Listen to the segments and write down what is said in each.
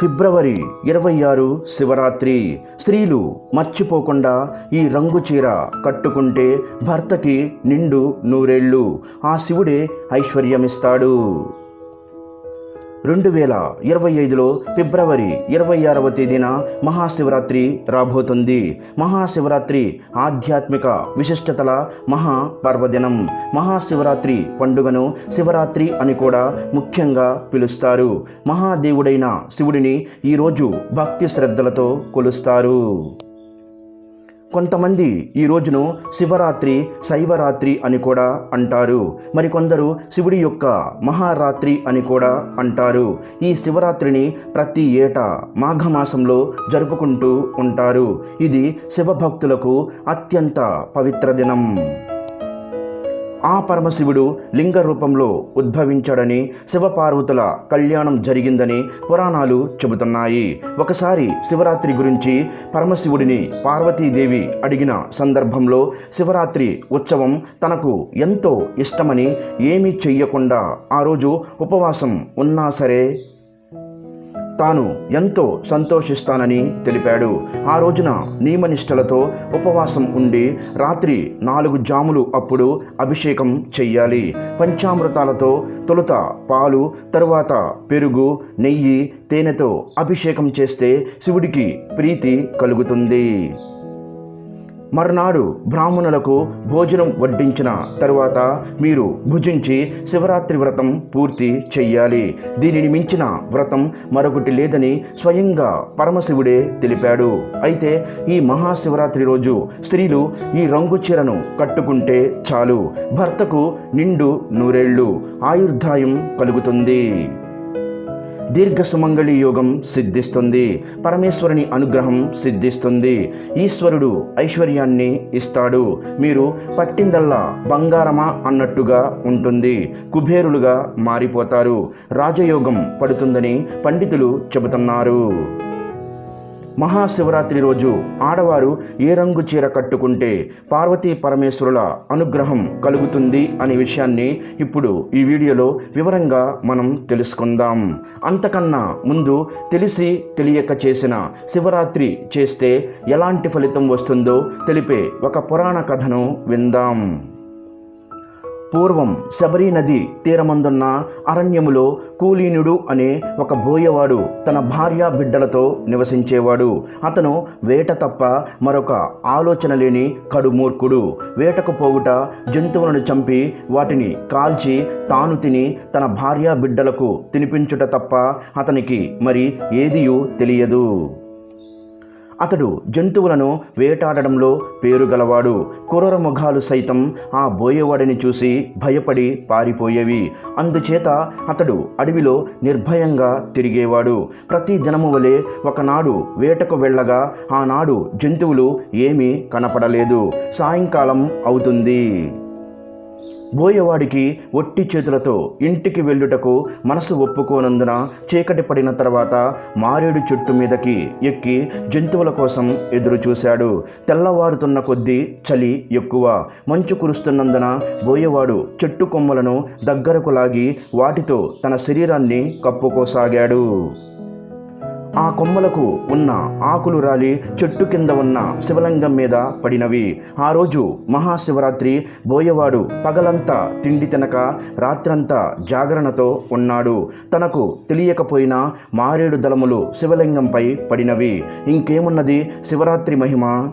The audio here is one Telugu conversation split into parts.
ఫిబ్రవరి ఇరవై ఆరు శివరాత్రి. స్త్రీలు మర్చిపోకుండా ఈ రంగు చీర కట్టుకుంటే భర్తకి నిండు నూరేళ్ళు. ఆ శివుడే ఐశ్వర్యమిస్తాడు. రెండు వేల ఇరవై ఐదులో ఫిబ్రవరి ఇరవై ఆరవ తేదీన మహాశివరాత్రి రాబోతుంది. మహాశివరాత్రి ఆధ్యాత్మిక విశిష్టతల మహా పర్వదినం మహాశివరాత్రి పండుగను శివరాత్రి అని కూడా ముఖ్యంగా పిలుస్తారు. మహాదేవుడైన శివుడిని ఈరోజు భక్తి శ్రద్ధలతో కొలుస్తారు. కొంతమంది ఈ రోజును శివరాత్రి శైవరాత్రి అని కూడా అంటారు. మరికొందరు శివుడి యొక్క మహారాత్రి అని కూడా అంటారు. ఈ శివరాత్రిని ప్రతి ఏటా మాఘమాసంలో జరుపుకుంటూ ఉంటారు. ఇది శివభక్తులకు అత్యంత పవిత్ర దినం. ఆ పరమశివుడు లింగ రూపంలో ఉద్భవించాడని శివపార్వతుల కళ్యాణం జరిగిందని పురాణాలు చెబుతున్నాయి. ఒకసారి శివరాత్రి గురించి పరమశివుడిని పార్వతీదేవి అడిగిన సందర్భంలో శివరాత్రి ఉత్సవం తనకు ఎంతో ఇష్టమని ఏమీ చెయ్యకుండా ఆ రోజు ఉపవాసం ఉన్నా సరే తాను ఎంతో సంతోషిస్తానని తెలిపాడు. ఆ రోజున నియమనిష్టలతో ఉపవాసం ఉండి రాత్రి నాలుగు జాములు అప్పుడు అభిషేకం చెయ్యాలి. పంచామృతాలతో తొలుత పాలు తరువాత పెరుగు నెయ్యి తేనెతో అభిషేకం చేస్తే శివుడికి ప్రీతి కలుగుతుంది. మర్నాడు బ్రాహ్మణులకు భోజనం వడ్డించిన తరువాత మీరు భుజించి శివరాత్రి వ్రతం పూర్తి చెయ్యాలి. దీనిని మించిన వ్రతం మరొకటి లేదని స్వయంగా పరమశివుడే తెలిపాడు. అయితే ఈ మహాశివరాత్రి రోజు స్త్రీలు ఈ రంగు చీరను కట్టుకుంటే చాలు. భర్తకు నిండు నూరేళ్ళు ఆయుర్దాయం కలుగుతుంది. దీర్ఘ సుమంగళి యోగం సిద్ధిస్తుంది. పరమేశ్వరుని అనుగ్రహం సిద్ధిస్తుంది. ఈశ్వరుడు ఐశ్వర్యాన్ని ఇస్తాడు. మీరు పట్టిందల్లా బంగారమా అన్నట్టుగా ఉంటుంది. కుబేరులుగా మారిపోతారు. రాజయోగం పడుతుందని పండితులు చెబుతున్నారు. మహాశివరాత్రి రోజు ఆడవారు ఏ రంగు చీర కట్టుకుంటే పార్వతీ పరమేశ్వరుల అనుగ్రహం కలుగుతుంది అనే విషయాన్ని ఇప్పుడు ఈ వీడియోలో వివరంగా మనం తెలుసుకుందాం. అంతకన్నా ముందు తెలిసి తెలియక చేసిన శివరాత్రి చేస్తే ఎలాంటి ఫలితం వస్తుందో తెలిపే ఒక పురాణ కథను విందాం. పూర్వం శబరి నది తీరమందున్న అరణ్యములో కూలీనుడు అనే ఒక బోయవాడు తన భార్య బిడ్డలతో నివసించేవాడు. అతను వేట తప్ప మరొక ఆలోచన లేని కడుమూర్ఖుడు వేటకు పోగుట జంతువులను చంపి వాటిని కాల్చి తాను తిని తన భార్య బిడ్డలకు తినిపించుట తప్ప అతనికి మరి ఏదియూ తెలియదు. అతడు జంతువులను వేటాడడంలో పేరుగలవాడు. కురర ముఖాలు సైతం ఆ బోయవాడిని చూసి భయపడి పారిపోయేవి. అందుచేత అతడు అడవిలో నిర్భయంగా తిరిగేవాడు. ప్రతి దినము వలె ఒకనాడు వేటకు వెళ్ళగా ఆనాడు జంతువులు ఏమీ కనపడలేదు. సాయంకాలం అవుతుంది. బోయవాడికి ఒట్టి చేతులతో ఇంటికి వెళ్ళుటకు మనసు ఒప్పుకోనందున చీకటి పడిన తర్వాత మారేడు చెట్టు మీదకి ఎక్కి జంతువుల కోసం ఎదురు చూశాడు. తెల్లవారుతున్న కొద్దీ చలి ఎక్కువ. మంచు కురుస్తున్నందున బోయవాడు చెట్టు కొమ్మలను దగ్గరకు లాగి వాటితో తన శరీరాన్ని కప్పుకోసాగాడు. ఆ కొమ్మలకు ఉన్న ఆకులు రాలి చెట్టు కింద ఉన్న శివలింగం మీద పడినవి. ఆ రోజు మహాశివరాత్రి బోయవాడు పగలంతా తిండి తినక రాత్రంతా జాగరణతో ఉన్నాడు. తనకు తెలియకపోయినా మారేడు దళములు శివలింగంపై పడినవి. ఇంకేమున్నది? శివరాత్రి మహిమ.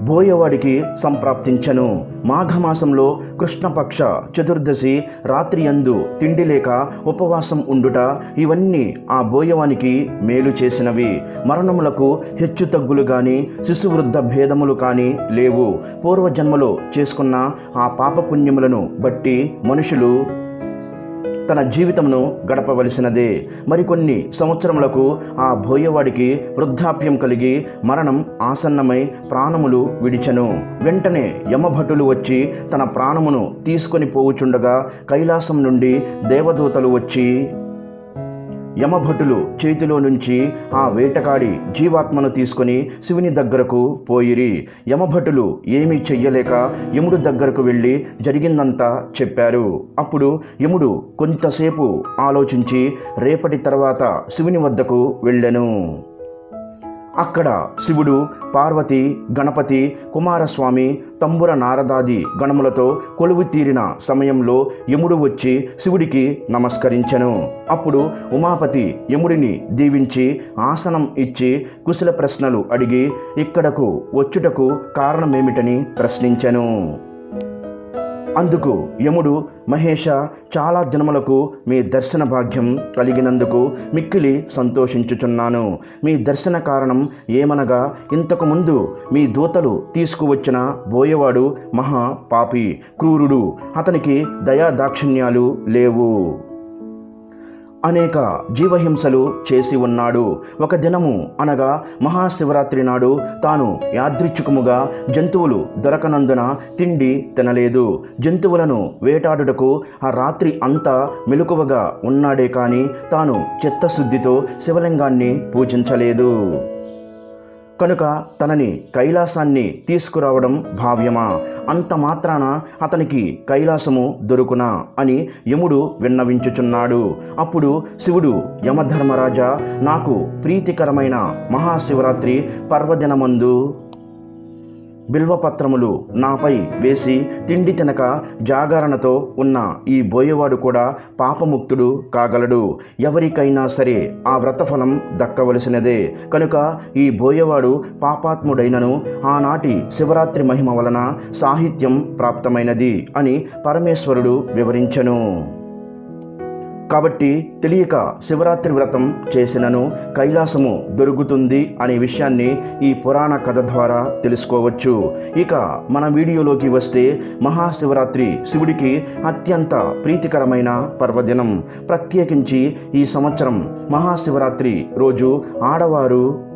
బోయవాడికి సంప్రాప్తించను. మాఘమాసంలో కృష్ణపక్ష చతుర్దశి రాత్రి అందు తిండి లేక ఉపవాసం ఉండుట ఇవన్నీ ఆ బోయవానికి మేలు చేసినవి. మరణములకు హెచ్చు తగ్గులు కానీ శిశువృద్ధ భేదములు కానీ లేవు. పూర్వజన్మలో చేసుకున్న ఆ పాపపుణ్యములను బట్టి మనుషులు తన జీవితమును గడపవలసినదే. మరికొన్ని సంవత్సరములకు ఆ బోయవాడికి వృద్ధాప్యం కలిగి మరణం ఆసన్నమై ప్రాణములు విడిచెను. వెంటనే యమభటులు వచ్చి తన ప్రాణమును తీసుకొని పోవుచుండగా కైలాసం నుండి దేవదూతలు వచ్చి యమభటులు చేతిలో నుంచి ఆ వేటకాడి జీవాత్మను తీసుకొని శివుని దగ్గరకు పోయిరి. యమభటులు ఏమీ చెయ్యలేక యముడు దగ్గరకు వెళ్ళి జరిగిందంతా చెప్పారు. అప్పుడు యముడు కొంతసేపు ఆలోచించి రేపటి తర్వాత శివుని వద్దకు వెళ్ళెను. అక్కడ శివుడు పార్వతి గణపతి కుమారస్వామి తంబుర నారదాది గణములతో కొలువు తీరిన సమయంలో యముడు వచ్చి శివుడికి నమస్కరించెను. అప్పుడు ఉమాపతి యముడిని దీవించి ఆసనం ఇచ్చి కుశల ప్రశ్నలు అడిగి ఇక్కడకు వచ్చుటకు కారణమేమిటని ప్రశ్నించెను. అందుకు యముడు మహేష చాలా దినములకు మీ దర్శన భాగ్యం కలిగినందుకు మిక్కిలి సంతోషించుచున్నాను. మీ దర్శన కారణం ఏమనగా ఇంతకుముందు మీ దూతలు తీసుకువచ్చిన బోయవాడు మహా పాపి క్రూరుడు. అతనికి దయా దాక్షిణ్యాలు లేవు. అనేక జీవహింసలు చేసి ఉన్నాడు. ఒక దినము అనగా మహాశివరాత్రి నాడు తాను యాదృచ్ఛికముగా జంతువులు దొరకనందున తిండి తినలేదు. జంతువులను వేటాడుటకు ఆ రాత్రి అంతా మెలకువగా ఉన్నాడే కానీ తాను చిత్తశుద్ధితో శివలింగాన్ని పూజించలేదు. కనుక తనని కైలాసాన్ని తీసుకురావడం భావ్యమా? అంత మాత్రాన అతనికి కైలాసము దొరుకునా అని యముడు విన్నవించుచున్నాడు. అప్పుడు శివుడు యమధర్మరాజా నాకు ప్రీతికరమైన మహాశివరాత్రి పర్వదినమందు బిల్వపత్రములు నాపై వేసి తిండి తినక జాగరణతో ఉన్న ఈ బోయవాడు కూడా పాపముక్తుడు కాగలడు. ఎవరికైనా సరే ఆ వ్రతఫలం దక్కవలసినదే. కనుక ఈ బోయవాడు పాపాత్ముడైనను ఆనాటి శివరాత్రి మహిమ వలన సాహిత్యం ప్రాప్తమైనది అని పరమేశ్వరుడు వివరించెను. కాబట్టి తెలియక శివరాత్రి వ్రతం చేసినను కైలాసము దొరుకుతుంది అనే విషయాన్ని ఈ పురాణ కథ ద్వారా తెలుసుకోవచ్చు. ఇక మన వీడియోలోకి వస్తే మహాశివరాత్రి శివుడికి అత్యంత ప్రీతికరమైన పర్వదినం. ప్రత్యేకించి ఈ సంవత్సరం మహాశివరాత్రి రోజు ఆడవారు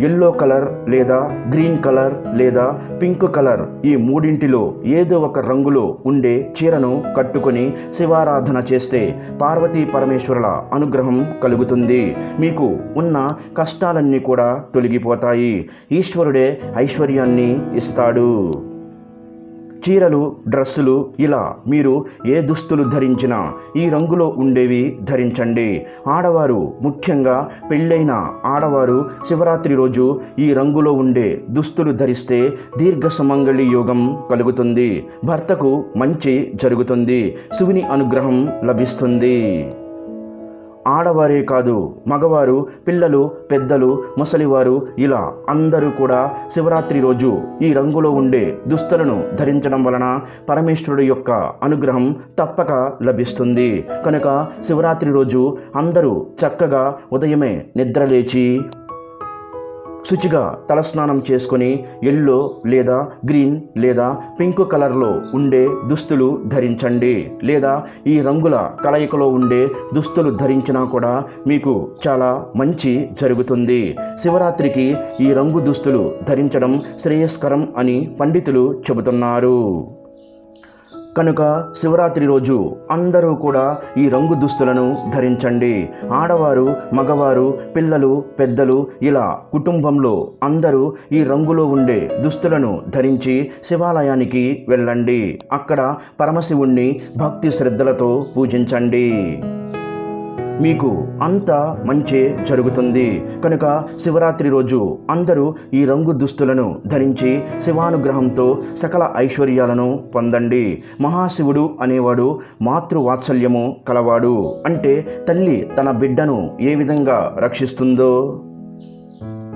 ఎల్లో కలర్ లేదా గ్రీన్ కలర్ లేదా పింక్ కలర్ ఈ మూడింటిలో ఏదో ఒక రంగులో ఉండే చీరను కట్టుకొని శివారాధన చేస్తే పార్వతీ పరమేశ్వరుల అనుగ్రహం కలుగుతుంది. మీకు ఉన్న కష్టాలన్నీ కూడా తొలగిపోతాయి. ఈశ్వరుడే ఐశ్వర్యాన్ని ఇస్తాడు. చీరలు డ్రెస్సులు ఇలా మీరు ఏ దుస్తులు ధరించినా ఈ రంగులో ఉండేవి ధరించండి. ఆడవారు ముఖ్యంగా పెళ్ళైన ఆడవారు శివరాత్రి రోజు ఈ రంగులో ఉండే దుస్తులు ధరిస్తే దీర్ఘ సుమంగళి యోగం కలుగుతుంది. భర్తకు మంచి జరుగుతుంది. శివుని అనుగ్రహం లభిస్తుంది. ఆడవారే కాదు. మగవారు పిల్లలు పెద్దలు ముసలివారు ఇలా అందరూ కూడా శివరాత్రి రోజు ఈ రంగులో ఉండే దుస్తులను ధరించడం వలన పరమేశ్వరుడు యొక్క అనుగ్రహం తప్పక లభిస్తుంది. కనుక శివరాత్రి రోజు అందరూ చక్కగా ఉదయమే నిద్రలేచి శుచిగా తలస్నానం చేసుకొని ఎల్లో లేదా గ్రీన్ లేదా పింక్ కలర్లో ఉండే దుస్తులు ధరించండి. లేదా ఈ రంగుల కలయికలో ఉండే దుస్తులు ధరించినా కూడా మీకు చాలా మంచి జరుగుతుంది. శివరాత్రికి ఈ రంగు దుస్తులు ధరించడం శ్రేయస్కరం అని పండితులు చెబుతున్నారు. కనుక శివరాత్రి రోజు అందరూ కూడా ఈ రంగు దుస్తులను ధరించండి. ఆడవారు మగవారు పిల్లలు పెద్దలు ఇలా కుటుంబంలో అందరూ ఈ రంగులో ఉండే దుస్తులను ధరించి శివాలయానికి వెళ్ళండి. అక్కడ పరమశివుణ్ణి భక్తి శ్రద్ధలతో పూజించండి. మీకు అంత మంచే జరుగుతుంది. కనుక శివరాత్రి రోజు అందరూ ఈ రంగు దుస్తులను ధరించి శివానుగ్రహంతో సకల ఐశ్వర్యాలను పొందండి. మహాశివుడు అనేవాడు మాతృవాత్సల్యము కలవాడు. అంటే తల్లి తన బిడ్డను ఏ విధంగా రక్షిస్తుందో?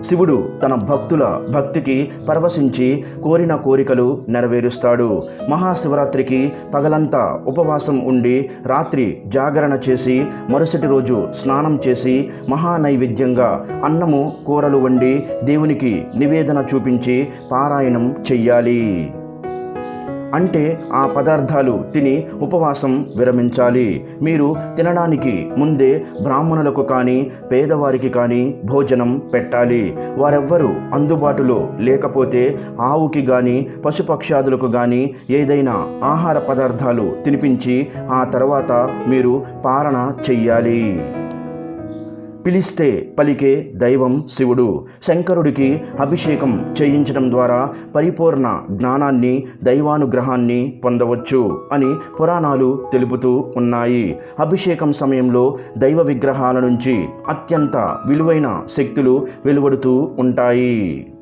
శివుడు తన భక్తుల భక్తికి పరవశించి కోరిన కోరికలు నెరవేరుస్తాడు. మహాశివరాత్రికి పగలంతా ఉపవాసం ఉండి రాత్రి జాగరణ చేసి మరుసటి రోజు స్నానం చేసి మహానైవేద్యంగా అన్నము కూరలు వండి దేవునికి నివేదన చూపించి పారాయణం చెయ్యాలి. అంటే ఆ పదార్థాలు తిని ఉపవాసం విరమించాలి. మీరు తినడానికి ముందే బ్రాహ్మణులకు కానీ పేదవారికి కానీ భోజనం పెట్టాలి. వారెవ్వరూ అందుబాటులో లేకపోతే ఆవుకి కానీ పశుపక్షాదులకు కానీ ఏదైనా ఆహార పదార్థాలు తినిపించి ఆ తర్వాత మీరు పాలన చెయ్యాలి. పిలిస్తే పలికే దైవం శివుడు. శంకరుడికి అభిషేకం చేయించడం ద్వారా పరిపూర్ణ జ్ఞానాన్ని దైవానుగ్రహాన్ని పొందవచ్చు అని పురాణాలు తెలుపుతూ ఉన్నాయి. అభిషేకం సమయంలో దైవ విగ్రహాల నుంచి అత్యంత విలువైన శక్తులు వెలువడుతూ ఉంటాయి.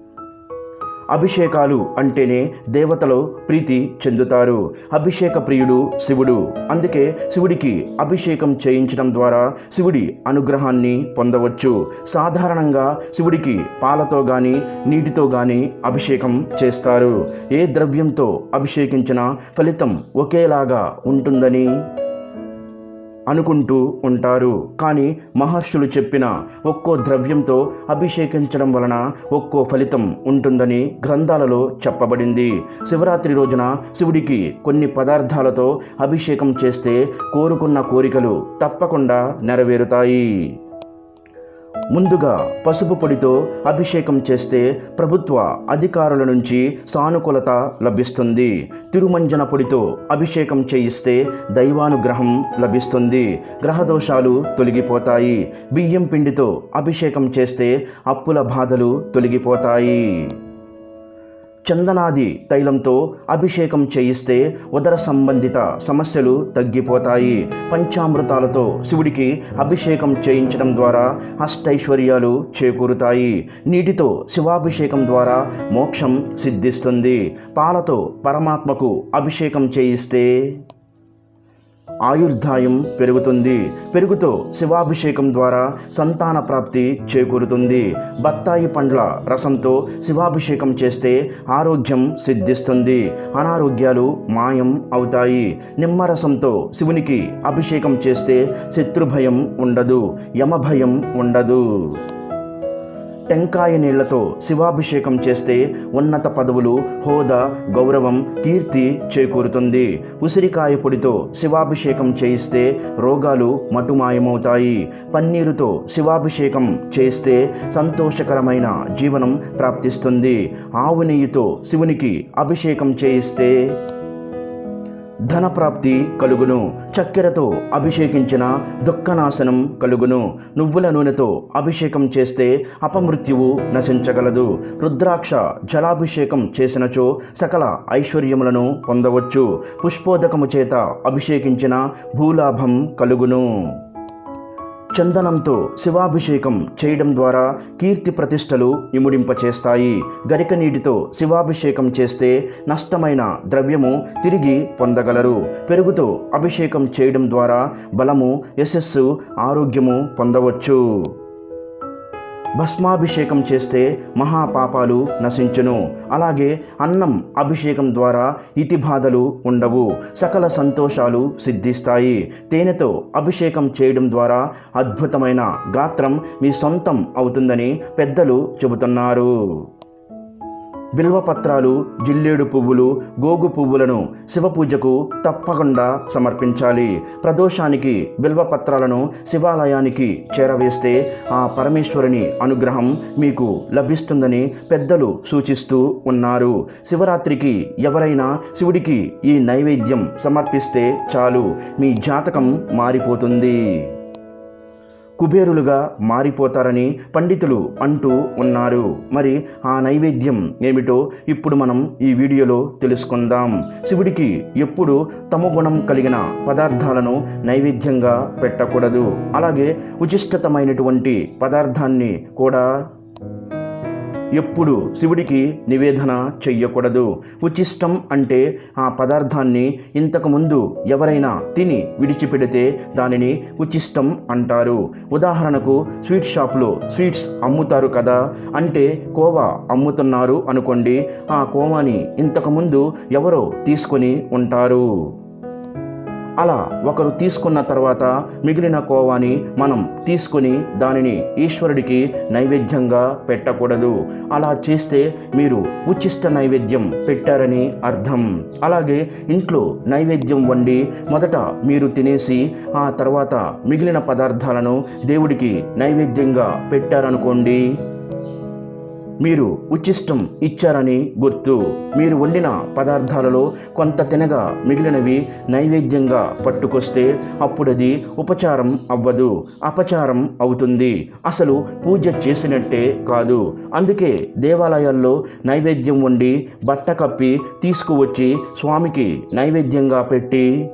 అభిషేకాలు అంటేనే దేవతలు ప్రీతి చెందుతారు. అభిషేక ప్రియుడు శివుడు. అందుకే శివుడికి అభిషేకం చేయించడం ద్వారా శివుడి అనుగ్రహాన్ని పొందవచ్చు. సాధారణంగా శివుడికి పాలతో కానీ నీటితో కానీ అభిషేకం చేస్తారు. ఏ ద్రవ్యంతో అభిషేకించినా ఫలితం ఒకేలాగా ఉంటుందని అనుకుంటూ ఉంటారు. కానీ మహర్షులు చెప్పిన ఒక్కో ద్రవ్యంతో అభిషేకించడం వలన ఒక్కో ఫలితం ఉంటుందని గ్రంథాలలో చెప్పబడింది. శివరాత్రి రోజున శివుడికి కొన్ని పదార్థాలతో అభిషేకం చేస్తే కోరుకున్న కోరికలు తప్పకుండా నెరవేరుతాయి. ముందుగా పసుపు పొడితో అభిషేకం చేస్తే ప్రభుత్వ అధికారుల నుంచి సానుకూలత లభిస్తుంది. తిరుమంజన పొడితో అభిషేకం చేయిస్తే దైవానుగ్రహం లభిస్తుంది. గ్రహదోషాలు తొలగిపోతాయి. బియ్యం పిండితో అభిషేకం చేస్తే అప్పుల బాధలు తొలగిపోతాయి. చందనాది తైలంతో అభిషేకం చేయిస్తే ఉదర సంబంధిత సమస్యలు తగ్గిపోతాయి. పంచామృతాలతో శివుడికి అభిషేకం చేయించడం ద్వారా అష్టైశ్వర్యాలు చేకూరుతాయి. నీటితో శివాభిషేకం ద్వారా మోక్షం సిద్ధిస్తుంది. పాలతో పరమాత్మకు అభిషేకం చేయిస్తే ఆయుర్దాయం పెరుగుతుంది. పెరుగుతో శివాభిషేకం ద్వారా సంతాన ప్రాప్తి చేకూరుతుంది. బత్తాయి పండ్ల రసంతో శివాభిషేకం చేస్తే ఆరోగ్యం సిద్ధిస్తుంది. అనారోగ్యాలు మాయం అవుతాయి. నిమ్మరసంతో శివునికి అభిషేకం చేస్తే శత్రుభయం ఉండదు. యమభయం ఉండదు. టెంకాయ నీళ్ళతో శివాభిషేకం చేస్తే ఉన్నత పదవులు హోదా గౌరవం కీర్తి చేకూరుతుంది. ఉసిరికాయ పొడితో శివాభిషేకం చేయిస్తే రోగాలు మటుమాయమవుతాయి. పన్నీరుతో శివాభిషేకం చేస్తే సంతోషకరమైన జీవనం ప్రాప్తిస్తుంది. ఆవు నెయ్యితో శివునికి అభిషేకం చేయిస్తే ధనప్రాప్తి కలుగును. చక్కెరతో అభిషేకించిన దుఃఖనాశనం కలుగును. నువ్వుల నూనెతో అభిషేకం చేస్తే అపమృత్యువు నశించగలదు. రుద్రాక్ష జలాభిషేకం చేసినచో సకల ఐశ్వర్యములను పొందవచ్చు. పుష్పోదకము చేత అభిషేకించిన భూలాభం కలుగును. చందనంతో శివాభిషేకం చేయడం ద్వారా కీర్తి ప్రతిష్టలు ఇముడింపచేస్తాయి. గరిక నీటితో శివాభిషేకం చేస్తే నష్టమైన ద్రవ్యము తిరిగి పొందగలరు. పెరుగుతో అభిషేకం చేయడం ద్వారా బలము యశస్సు ఆరోగ్యము పొందవచ్చు. భస్మాభిషేకం చేస్తే మహాపాపాలు నశించును. అలాగే అన్నం అభిషేకం ద్వారా ఇతి బాధలు ఉండవు సకల సంతోషాలు సిద్ధిస్తాయి. తేనెతో అభిషేకం చేయడం ద్వారా అద్భుతమైన గాత్రం మీ సొంతం అవుతుందని పెద్దలు చెబుతున్నారు. బిల్వపత్రాలు జిల్లేడు పువ్వులు గోగు పువ్వులను శివపూజకు తప్పకుండా సమర్పించాలి. ప్రదోషానికి బిల్వపత్రాలను శివాలయానికి చేరవేస్తే ఆ పరమేశ్వరుని అనుగ్రహం మీకు లభిస్తుందని పెద్దలు సూచిస్తూ ఉన్నారు. శివరాత్రికి ఎవరైనా శివుడికి ఈ నైవేద్యం సమర్పిస్తే చాలు. మీ జాతకం మారిపోతుంది. కుబేరులుగా మారిపోతారని పండితులు అంటూ ఉన్నారు. మరి ఆ నైవేద్యం ఏమిటో ఇప్పుడు మనం ఈ వీడియోలో తెలుసుకుందాం. శివుడికి ఎప్పుడు తమ గుణం కలిగిన పదార్థాలను నైవేద్యంగా పెట్టకూడదు. అలాగే ఉచిష్టతమైనటువంటి పదార్థాన్ని కూడా ఎప్పుడు శివుడికి నివేదన చెయ్యకూడదు. ఉచిష్టం అంటే ఆ పదార్థాన్ని ఇంతకుముందు ఎవరైనా తిని విడిచిపెడితే దానిని ఉచిష్టం అంటారు. ఉదాహరణకు స్వీట్ షాప్లో స్వీట్స్ అమ్ముతారు కదా అంటే కోవా అమ్ముతున్నారు అనుకోండి ఆ కోవాని ఇంతకుముందు ఎవరో తీసుకొని ఉంటారు. అలా ఒకరు తీసుకున్న తర్వాత మిగిలిన కోవాని మనం తీసుకొని దానిని ఈశ్వరుడికి నైవేద్యంగా పెట్టకూడదు. అలా చేస్తే మీరు ఉచిష్ట నైవేద్యం పెట్టారని అర్థం. అలాగే ఇంట్లో నైవేద్యం వండి మొదట మీరు తినేసి ఆ తర్వాత మిగిలిన పదార్థాలను దేవుడికి నైవేద్యంగా పెట్టారనుకోండి. మీరు ఉచిష్టం ఇచ్చారని గుర్తు. మీరు వండిన పదార్థాలలో కొంత తినగా మిగిలినవి నైవేద్యంగా పట్టుకొస్తే అప్పుడది ఉపచారం అవ్వదు అపచారం అవుతుంది. అసలు పూజ చేసినట్టే కాదు. అందుకే దేవాలయాల్లో నైవేద్యం వండి బట్ట కప్పి తీసుకువచ్చి స్వామికి నైవేద్యంగా పెట్టి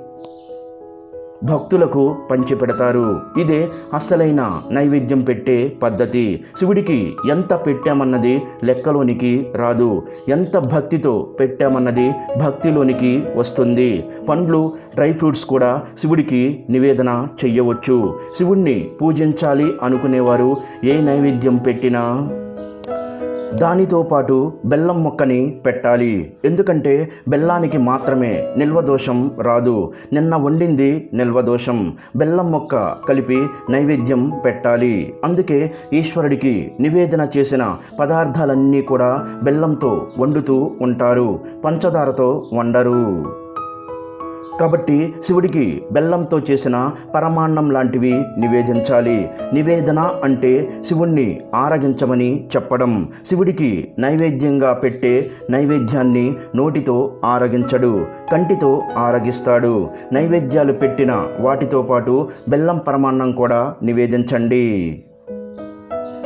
భక్తులకు పంచిపెడతారు. ఇదే అస్సలైన నైవేద్యం పెట్టే పద్ధతి. శివుడికి ఎంత పెట్టామన్నది లెక్కలోనికి రాదు. ఎంత భక్తితో పెట్టామన్నది భక్తిలోనికి వస్తుంది. పండ్లు డ్రై ఫ్రూట్స్ కూడా శివుడికి నివేదన చెయ్యవచ్చు. శివుణ్ణి పూజించాలి అనుకునేవారు ఏ నైవేద్యం పెట్టినా దానితో పాటు బెల్లం మొక్కని పెట్టాలి. ఎందుకంటే బెల్లానికి మాత్రమే నిల్వ దోషం రాదు. నిన్న వండింది నిల్వ దోషం. బెల్లం మొక్క కలిపి నైవేద్యం పెట్టాలి. అందుకే ఈశ్వరుడికి నివేదన చేసిన పదార్థాలన్నీ కూడా బెల్లంతో వండుతూ ఉంటారు. పంచదారతో వండరు. కాబట్టి శివుడికి బెల్లంతో చేసిన పరమాన్నం లాంటివి నివేదించాలి. నివేదన అంటే శివుణ్ణి ఆరగించమని చెప్పడం. శివుడికి నైవేద్యంగా పెట్టే నైవేద్యాన్ని నోటితో ఆరగించడు కంటితో ఆరగిస్తాడు నైవేద్యాలు పెట్టిన వాటితో పాటు బెల్లం పరమాన్నం కూడా నివేదించండి.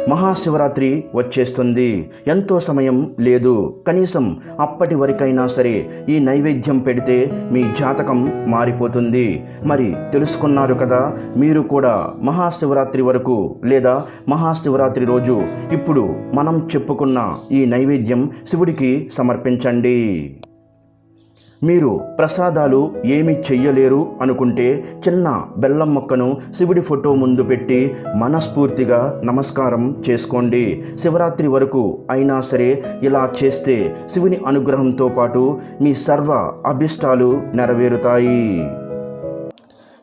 మహాశివరాత్రి వచ్చేస్తుంది. ఎంతో సమయం లేదు. కనీసం అప్పటి వరకైనా సరే ఈ నైవేద్యం పెడితే మీ జాతకం మారిపోతుంది. మరి తెలుసుకున్నారు కదా మీరు కూడా మహాశివరాత్రి వరకు లేదా మహాశివరాత్రి రోజు ఇప్పుడు మనం చెప్పుకున్న ఈ నైవేద్యం శివుడికి సమర్పించండి. మీరు ప్రసాదాలు ఏమి చెయ్యలేరు అనుకుంటే చిన్న బెల్లం మొక్కను శివుడి ఫోటో ముందు పెట్టి మనస్ఫూర్తిగా నమస్కారం చేసుకోండి. శివరాత్రి వరకు అయినా సరే ఇలా చేస్తే శివుని అనుగ్రహంతో పాటు మీ సర్వ అభిష్టాలు నెరవేరుతాయి.